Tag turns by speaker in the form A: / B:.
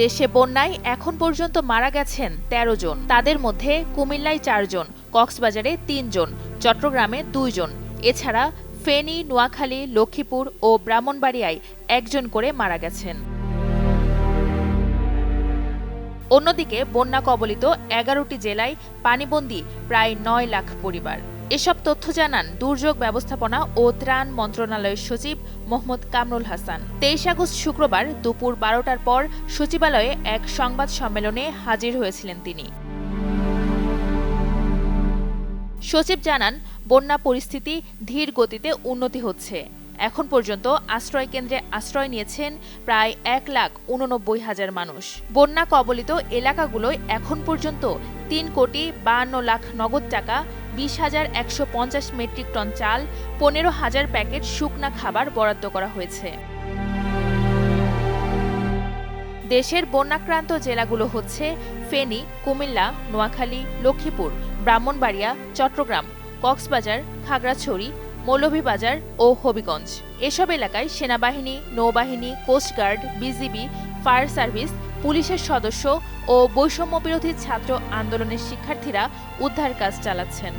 A: দেশে বন্যায় এখন পর্যন্ত মারা গেছেন ১৩ জন। তাদের মধ্যে কুমিল্লায় চারজন কক্সবাজারে তিনজন চট্টগ্রামে দুইজন এছাড়া ফেনী, নোয়াখালী, লক্ষ্মীপুর ও ব্রাহ্মণবাড়িয়ায় একজন করে মারা গেছেন। অন্যদিকে বন্যা কবলিত এগারোটি জেলায় পানিবন্দী প্রায় নয় লাখ পরিবার। এসব তথ্য জানান দুর্যোগ ব্যবস্থাপনা ও ত্রাণ মন্ত্রণালয়ের সচিব মোহাম্মদ কামরুল হাসান। তেইশ আগস্ট শুক্রবার দুপুর বারোটার পর সচিবালয়ে এক সংবাদ সম্মেলনে হাজির হয়েছিলেন তিনি। সচিব জানান, বন্যা পরিস্থিতি ধীর গতিতে উন্নতি হচ্ছে। এখন পর্যন্ত আশ্রয় কেন্দ্রে আশ্রয় নিয়েছেন প্রায় এক লাখ উননব্বই হাজার মানুষ। বন্যা কবলিত এলাকাগুলোয় এখন পর্যন্ত তিন কোটি বাহান্ন লাখ নগদ টাকা, বিশ হাজার একশো পঞ্চাশ মেট্রিক টন চাল, পনেরো হাজার প্যাকেট শুকনা খাবার বরাদ্দ করা হয়েছে। দেশের বন্যাক্রান্ত জেলাগুলো হচ্ছে ফেনী, কুমিল্লা, নোয়াখালী, লক্ষ্মীপুর, ব্রাহ্মণবাড়িয়া, চট্টগ্রাম, কক্সবাজার, খাগড়াছড়ি মৌলভীবাজার ও হবিগঞ্জ। এসব এলাকায় সেনাবাহিনী, নৌবাহিনী কোস্টগার্ড বিজিবি ফায়ার সার্ভিস পুলিশের সদস্য ও বৈষম্য বিরোধী ছাত্র আন্দোলনের শিক্ষার্থীরা উদ্ধার কাজ চালাচ্ছেন।